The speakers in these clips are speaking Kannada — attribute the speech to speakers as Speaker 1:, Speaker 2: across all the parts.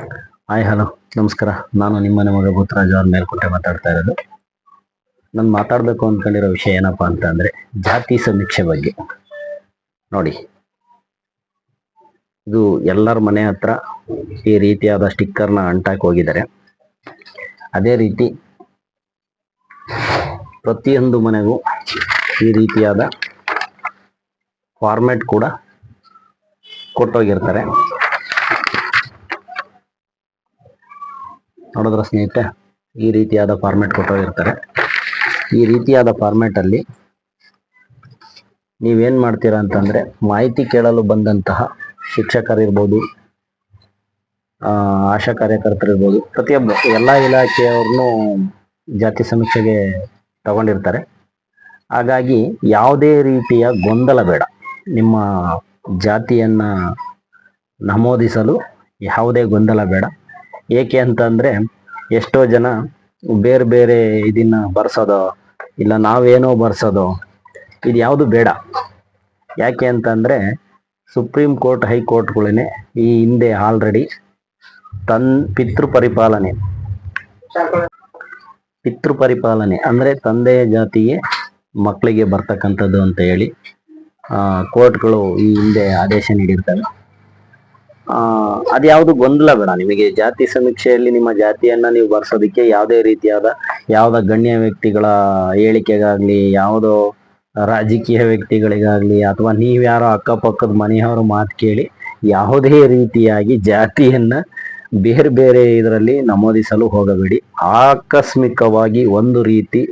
Speaker 1: ಹಾಯ್ ಹಲೋ ನಮಸ್ಕಾರ. ನಾನು ನಿಮ್ಮ ಮಗ ಭೂತರಾಜ್ ಅವ್ರ ಮೇಲ್ಕೋಟೆ ಮಾತಾಡ್ತಾ ಇರೋದು. ನಾನು ಮಾತಾಡಬೇಕು ಅಂದ್ಕೊಂಡಿರೋ ವಿಷಯ ಏನಪ್ಪಾ ಅಂತ ಅಂದ್ರೆ ಜಾತಿ ಸಮೀಕ್ಷೆ ಬಗ್ಗೆ. ನೋಡಿ. ಇದು ಎಲ್ಲರ ಮನೆ ಹತ್ರ ಈ ರೀತಿಯಾದ ಸ್ಟಿಕ್ಕರ್ನ ಅಂಟಾಕ್ ಹೋಗಿದ್ದಾರೆ. ಅದೇ ರೀತಿ ಪ್ರತಿಯೊಂದು ಮನೆಗೂ ಈ ರೀತಿಯಾದ ಫಾರ್ಮೆಟ್ ಕೂಡ ಕೊಟ್ಟೋಗಿರ್ತಾರೆ. ನೋಡಿದ್ರ ಸ್ನೇಹಿತರೆ, ಈ ರೀತಿಯಾದ ಫಾರ್ಮೆಟ್ ಕೊಟ್ಟೋಗಿರ್ತಾರೆ ಈ ರೀತಿಯಾದ ಫಾರ್ಮೆಟಲ್ಲಿ ನೀವೇನ್ ಮಾಡ್ತೀರಾ ಅಂತಂದ್ರೆ, ಮಾಹಿತಿ ಕೇಳಲು ಬಂದಂತಹ ಶಿಕ್ಷಕರಿರ್ಬೋದು ಆಶಾ ಕಾರ್ಯಕರ್ತರಿರ್ಬೋದು ಪ್ರತಿಯೊಬ್ಬ ಎಲ್ಲ ಇಲಾಖೆಯವ್ರನ್ನು ಜಾತಿ ಸಮೀಕ್ಷೆಗೆ ತಗೊಂಡಿರ್ತಾರೆ. ಹಾಗಾಗಿ ಯಾವುದೇ ರೀತಿಯ ಗೊಂದಲ ಬೇಡ. ನಿಮ್ಮ ಜಾತಿಯನ್ನ ನಮೂದಿಸಲು ಯಾವುದೇ ಗೊಂದಲ ಬೇಡ. ಏಕೆ ಅಂತಂದ್ರೆ ಎಷ್ಟೋ ಜನ ಬೇರೆ ಬೇರೆ ಇದನ್ನ ಬರ್ಸೋದು, ಇಲ್ಲ ನಾವೇನೋ ಬರ್ಸೋದು, ಇದು ಯಾವುದು ಬೇಡ. ಯಾಕೆ ಅಂತಂದ್ರೆ ಸುಪ್ರೀಂ ಕೋರ್ಟ್ ಹೈಕೋರ್ಟ್ಗಳೇ ಈ ಹಿಂದೆ ಆಲ್ರೆಡಿ ತನ್ ಪಿತೃ ಪರಿಪಾಲನೆ ಪಿತೃ ಪರಿಪಾಲನೆ ಅಂದ್ರೆ ತಂದೆಯ ಜಾತಿಗೆ ಮಕ್ಕಳಿಗೆ ಬರ್ತಕ್ಕಂಥದ್ದು ಅಂತ ಹೇಳಿ ಕೋರ್ಟ್ಗಳು ಈ ಹಿಂದೆ ಆದೇಶ ನೀಡಿರ್ತವೆ. ಅದ್ಯಾವುದು ಗೊಂದಲ ಬೇಡ. ನಿಮಗೆ ಜಾತಿ ಸಮೀಕ್ಷೆಯಲ್ಲಿ ನಿಮ್ಮ ಜಾತಿಯನ್ನ ನೀವು ಬರ್ಸೋದಕ್ಕೆ ಯಾವುದೇ ರೀತಿಯಾದ ಯಾವ್ದ ಗಣ್ಯ ವ್ಯಕ್ತಿಗಳ ಹೇಳಿಕೆಗಾಗ್ಲಿ, ಯಾವುದೋ ರಾಜಕೀಯ ವ್ಯಕ್ತಿಗಳಿಗಾಗ್ಲಿ ಅಥವಾ ನೀವ್ಯಾರೋ ಅಕ್ಕಪಕ್ಕದ ಮನೆಯವರು ಮಾತು ಕೇಳಿ ಯಾವುದೇ ರೀತಿಯಾಗಿ ಜಾತಿಯನ್ನ ಬೇರೆ ಬೇರೆ ಇದರಲ್ಲಿ ನಮೂದಿಸಲು ಹೋಗಬೇಡಿ. ಆಕಸ್ಮಿಕವಾಗಿ ಒಂದು ರೀತಿ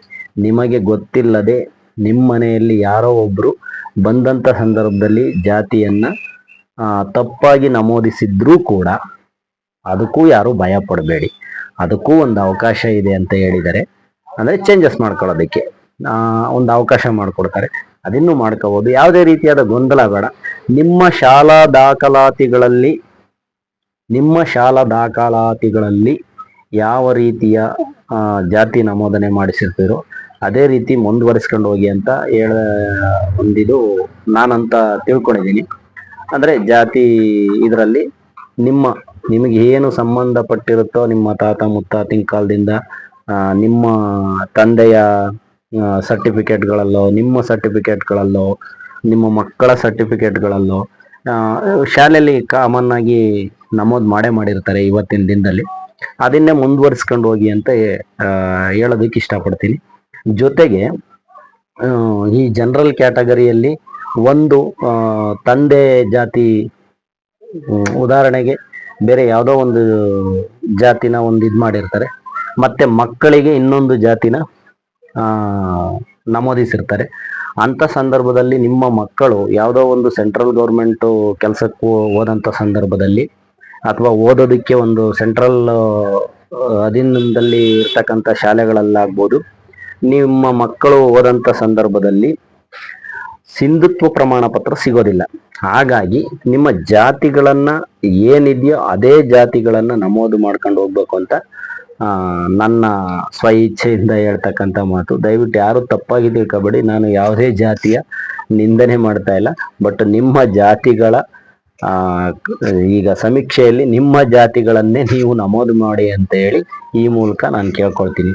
Speaker 1: ನಿಮಗೆ ಗೊತ್ತಿಲ್ಲದೆ ನಿಮ್ಮ ಮನೆಯಲ್ಲಿ ಯಾರೋ ಒಬ್ರು ಬಂದಂತ ಸಂದರ್ಭದಲ್ಲಿ ಜಾತಿಯನ್ನ ತಪ್ಪಾಗಿ ನಮೂದಿಸಿದ್ರೂ ಕೂಡ ಅದಕ್ಕೂ ಯಾರು ಭಯ ಪಡಬೇಡಿ. ಅದಕ್ಕೂ ಒಂದು ಅವಕಾಶ ಇದೆ ಅಂತ ಹೇಳಿದರೆ, ಅಂದ್ರೆ ಚೇಂಜಸ್ ಮಾಡ್ಕೊಳ್ಳೋದಕ್ಕೆ ಒಂದು ಅವಕಾಶ ಮಾಡಿಕೊಡ್ತಾರೆ. ಅದನ್ನು ಮಾಡ್ಕೋಬೋದು. ಯಾವುದೇ ರೀತಿಯಾದ ಗೊಂದಲ ಬೇಡ. ನಿಮ್ಮ ಶಾಲಾ ದಾಖಲಾತಿಗಳಲ್ಲಿ, ನಿಮ್ಮ ಶಾಲಾ ದಾಖಲಾತಿಗಳಲ್ಲಿ ಯಾವ ರೀತಿಯ ಜಾತಿ ನಮೋದನೆ ಮಾಡಿಸಿರ್ತೀರೋ, ಅದೇ ರೀತಿ ಮುಂದುವರಿಸ್ಕೊಂಡು ಹೋಗಿ ಅಂತ ಹೇಳ ಒಂದಿದು ನಾನಂತ ತಿಳ್ಕೊಂಡಿದ್ದೀನಿ. ಅಂದ್ರೆ ಜಾತಿ ಇದರಲ್ಲಿ ನಿಮ್ಮ, ನಿಮಗೆ ಏನು ಸಂಬಂಧಪಟ್ಟಿರುತ್ತೋ ನಿಮ್ಮ ತಾತ ಮುತ್ತಾತಿನ ಕಾಲದಿಂದ ನಿಮ್ಮ ತಂದೆಯ ಸರ್ಟಿಫಿಕೇಟ್ಗಳಲ್ಲೋ ನಿಮ್ಮ ಸರ್ಟಿಫಿಕೇಟ್ಗಳಲ್ಲೋ ನಿಮ್ಮ ಮಕ್ಕಳ ಸರ್ಟಿಫಿಕೇಟ್ಗಳಲ್ಲೋ ಶಾಲೆಯಲ್ಲಿ ಕಾಮನ್ ಆಗಿ ನಮೂದು ಮಾಡೇ ಮಾಡಿರ್ತಾರೆ ಇವತ್ತಿನ ದಿನದಲ್ಲಿ. ಅದನ್ನೇ ಮುಂದುವರಿಸ್ಕೊಂಡು ಹೋಗಿ ಅಂತ ಹೇಳೋದಕ್ಕೆ ಇಷ್ಟಪಡ್ತೀನಿ. ಜೊತೆಗೆ ಈ ಜನರಲ್ ಕ್ಯಾಟಗರಿಯಲ್ಲಿ ಒಂದು ತಂದೆ ಜಾತಿ ಉದಾಹರಣೆಗೆ ಬೇರೆ ಯಾವುದೋ ಒಂದು ಜಾತಿನ ಒಂದು ಇದು ಮಾಡಿರ್ತಾರೆ. ಮತ್ತೆ ಮಕ್ಕಳಿಗೆ ಇನ್ನೊಂದು ಜಾತಿನ ನಮೂದಿಸಿರ್ತಾರೆ. ಅಂಥ ಸಂದರ್ಭದಲ್ಲಿ ನಿಮ್ಮ ಮಕ್ಕಳು ಯಾವುದೋ ಒಂದು ಸೆಂಟ್ರಲ್ ಗೌರ್ಮೆಂಟು ಕೆಲಸಕ್ಕೂ ಹೋದಂಥ ಸಂದರ್ಭದಲ್ಲಿ ಅಥವಾ ಓದೋದಕ್ಕೆ ಒಂದು ಸೆಂಟ್ರಲ್ ಅಧೀನದಲ್ಲಿ ಇರ್ತಕ್ಕಂಥ ಶಾಲೆಗಳಲ್ಲಾಗ್ಬೋದು, ನಿಮ್ಮ ಮಕ್ಕಳು ಓದಂಥ ಸಂದರ್ಭದಲ್ಲಿ ಸಿಂಧುತ್ವ ಪ್ರಮಾಣ ಪತ್ರ ಸಿಗೋದಿಲ್ಲ. ಹಾಗಾಗಿ ನಿಮ್ಮ ಜಾತಿಗಳನ್ನ ಏನಿದೆಯೋ ಅದೇ ಜಾತಿಗಳನ್ನ ನಮೂದು ಮಾಡ್ಕೊಂಡು ಹೋಗ್ಬೇಕು ಅಂತ ನನ್ನ ಸ್ವ ಇಚ್ಛೆಯಿಂದ ಹೇಳ್ತಕ್ಕಂಥ ಮಾತು. ದಯವಿಟ್ಟು ಯಾರು ತಪ್ಪಾಗಿ ತಿಳ್ಕೊಬೇಡಿ ನಾನು ಯಾವುದೇ ಜಾತಿಯ ನಿಂದನೆ ಮಾಡ್ತಾ ಇಲ್ಲ. ಬಟ್ ನಿಮ್ಮ ಜಾತಿಗಳ ಈಗ ಸಮೀಕ್ಷೆಯಲ್ಲಿ ನಿಮ್ಮ ಜಾತಿಗಳನ್ನೇ ನೀವು ನಮೂದು ಮಾಡಿ ಅಂತ ಹೇಳಿ ಈ ಮೂಲಕ ನಾನು ಕೇಳ್ಕೊಳ್ತೀನಿ.